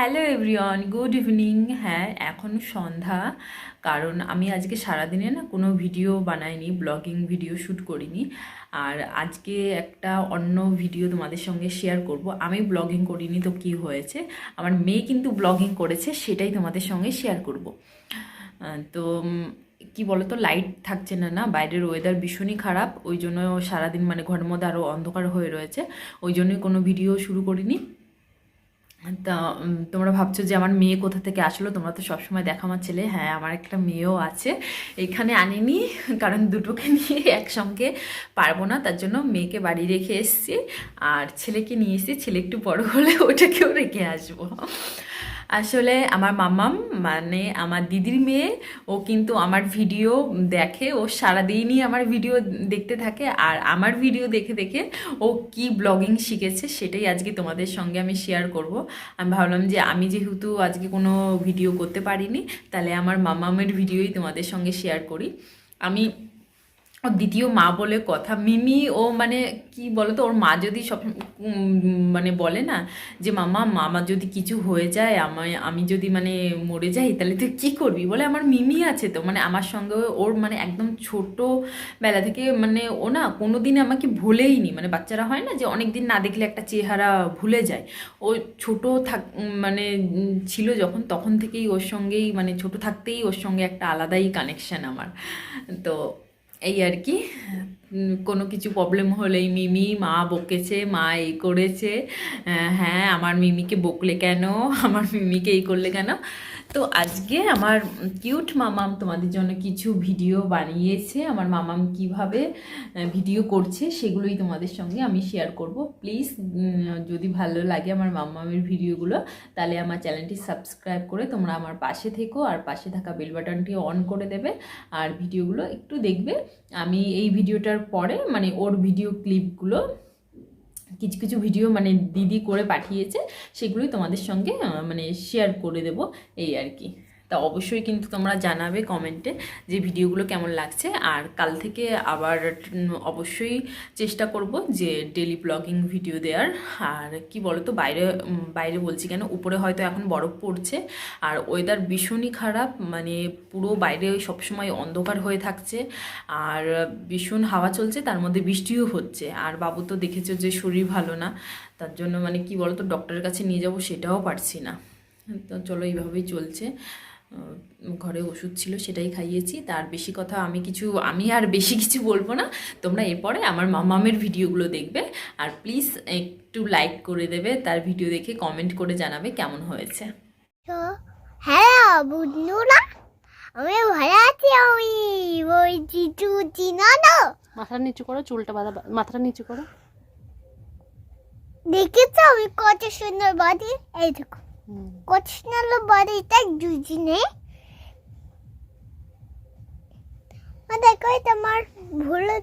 Hello everyone good evening হ্যাঁ এখন সন্ধ্যা। কারণ আমি আজকে সারাদিনে না কোনো ভিডিও বানাইনি ব্লগিং ভিডিও শ্যুট করিনি। আর আজকে একটা অন্য ভিডিও তোমাদের সঙ্গে শেয়ার করব। আমি ব্লগিং করিনি তো কি হয়েছে? আমার মেয়ে কিন্তু ব্লগিং করেছে, সেটাই তোমাদের সঙ্গে শেয়ার করব। তো কি বলতো লাইট থাকছে না না? বাইরের ওয়েদার ভীষণই খারাপ। ওই জন্য সারাদিন মানে ঘরের মধ্যে আরও অন্ধকার হয়ে রয়েছে। ওই জন্যই কোনো ভিডিও শুরু করিনি। তা তোমরা ভাবছ যে আমার মেয়ে কোথা থেকে আসলো? তোমরা তো সবসময় দেখো আমার ছেলে। হ্যাঁ আমার একটা মেয়েও আছে। এখানে আনিনি, কারণ দুটোকে নিয়ে একসঙ্গে পারব না, তার জন্য মেয়েকে বাড়ি রেখে এসছি। আর ছেলেকে নিয়ে এসেছি। ছেলে একটু বড় হলে ওটাকেও রেখে আসব। আসলে আমার মামাম মানে আমার দিদির মেয়ে, ও কিন্তু আমার ভিডিও দেখে, ও সারাদিনই আমার ভিডিও দেখতে থাকে। আর আমার ভিডিও দেখে দেখে ও কি ব্লগিং শিখেছে সেটাই আজকে তোমাদের সঙ্গে আমি শেয়ার করব। আমি ভাবলাম যে আমি যেহেতু আজকে কোনো ভিডিও করতে পারিনি, তাহলে আমার মামামের ভিডিওই তোমাদের সঙ্গে শেয়ার করি। আমি ওর দ্বিতীয় মা বলে কথা। মিমি, ও মানে কি বলতো? ওর মা যদি সব মানে বলে না যে, মামা মামা যদি কিছু হয়ে যায়, আমায়, আমি যদি মানে মরে যাই, তাহলে তুই কী করবি? বলে আমার মিমি আছে তো। মানে আমার সঙ্গে ওর মানে একদম ছোট বেলা থেকে মানে ও না কোনো দিন আমাকে ভুলেইনি। মানে বাচ্চারা হয় না যে অনেক দিন না দেখলে একটা চেহারা ভুলে যায়। ও ছোট থাক মানে ছিল যখন, তখন থেকেই ওর সঙ্গেই মানে ছোট থাকতেই ওর সঙ্গে একটা আলাদাই কানেকশন আমার। তো এই আর কি। কোনো কিছু প্রবলেম হলেই মিমি, মা বকেছে, মা এই করেছে। হ্যাঁ আমার মিমিকে বকলে কেন? আমার মিমিকে এই করলে কেন? তো আজকে আমার কিউট মামাম তোমাদের জন্য কিছু ভিডিও বানিয়েছে। আমার মামাম কীভাবে ভিডিও করছে সেগুলোই তোমাদের সঙ্গে আমি শেয়ার করব। প্লিজ যদি ভালো লাগে আমার মামামের ভিডিওগুলো তাহলে আমার চ্যানেলটি সাবস্ক্রাইব করে তোমরা আমার পাশে থেকো আর পাশে থাকা বেল বাটনটি অন করে দেবে আর ভিডিওগুলো একটু দেখবে। আমি এই ভিডিওটার পরে মানে ওর ভিডিও ক্লিপগুলো কিছু কিছু ভিডিও মানে দিদি করে পাঠিয়েছে, সেগুলোই তোমাদের সঙ্গে মানে শেয়ার করে দেব, এই আর কি। তা অবশ্যই কিন্তু তোমরা জানাবে কমেন্টে যে ভিডিওগুলো কেমন লাগছে। আর কাল থেকে আবার অবশ্যই চেষ্টা করব যে ডেলি ব্লগিং ভিডিও দেওয়ার আর কি বলো তো বাইরে বাইরে বলছি কেন, উপরে হয়তো এখন বরফ পড়ছে। আর ওয়েদার ভীষণই খারাপ মানে পুরো বাইরে সবসময় অন্ধকার হয়ে থাকছে। আর ভীষণ হাওয়া চলছে, তার মধ্যে বৃষ্টিও হচ্ছে। আর বাবু তো দেখেছ যে শরীর ভালো না, তার জন্য মানে কি বলতো ডক্টরের কাছে নিয়ে যাব সেটাও পারছি না। তো চলো এইভাবেই চলছে। ঘরে ওষুধ ছিল সেটাই খাইয়েছি। তার বেশি কথা আমি কিছু আমি আর বেশি কিছু বলব না। তোমরা এরপরে আমার মামামের ভিডিওগুলো দেখবে। আর প্লিজ একটু লাইক করে দেবে তার ভিডিও দেখে কমেন্ট করে জানাবে কেমন হয়েছে। হ্যাঁ বন্ধুরা আমি ভালো আছি আমি। ওই জিজু চিনো তো মাথাটা নিচু করো চুলটা বাঁধা মাথাটা নিচু করো। দেখেছ আমি কত সুন্দর বাড়ি এই দেখো। সুন্দর বাড়িটা দুজনে। দেখো আমার ভুলো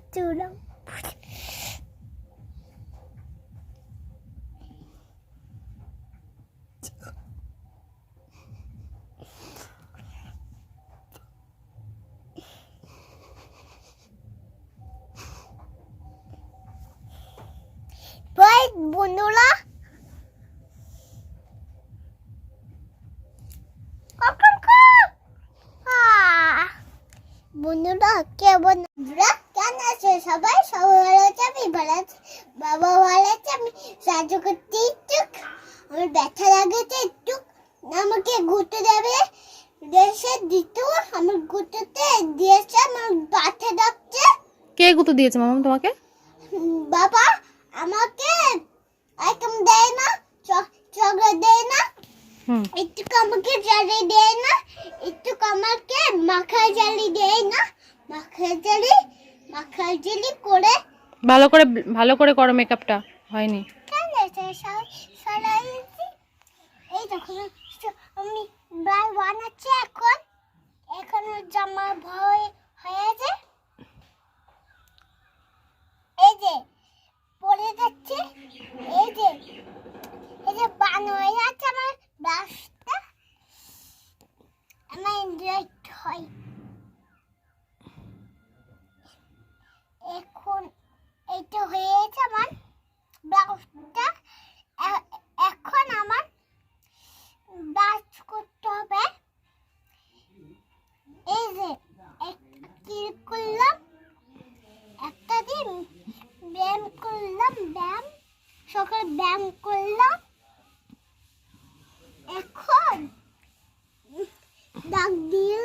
ভাই বন্ধুরা বন্ধুরা কে বন্ধুরা কেন আছে সবাই? সবাই ভালো আছে? আমি ভালো আছি। বাবা ভালো আছে আমি সাহায্য করতে ইচ্ছুক আমার ব্যথা লাগেছে একটু আমাকে ঘুরতে যাবে। দেশে দিত আমার ঘুরতে দিয়েছে আমার ব্যথা ডাকছে কে গুঁতো দিয়েছে মামাম তোমাকে? বাবা আমাকে আইটেম দেয় না চকলেট দেয় না। একটু আমাকে জালি দেয় না একটু আমাকে মাখা জালি দেয় না। করে। ভালো করে ভালো করে করো মেকআপটা হয়নি? এই দেখো আমি বানাচ্ছি এখন। এখন জামা ভয় dear.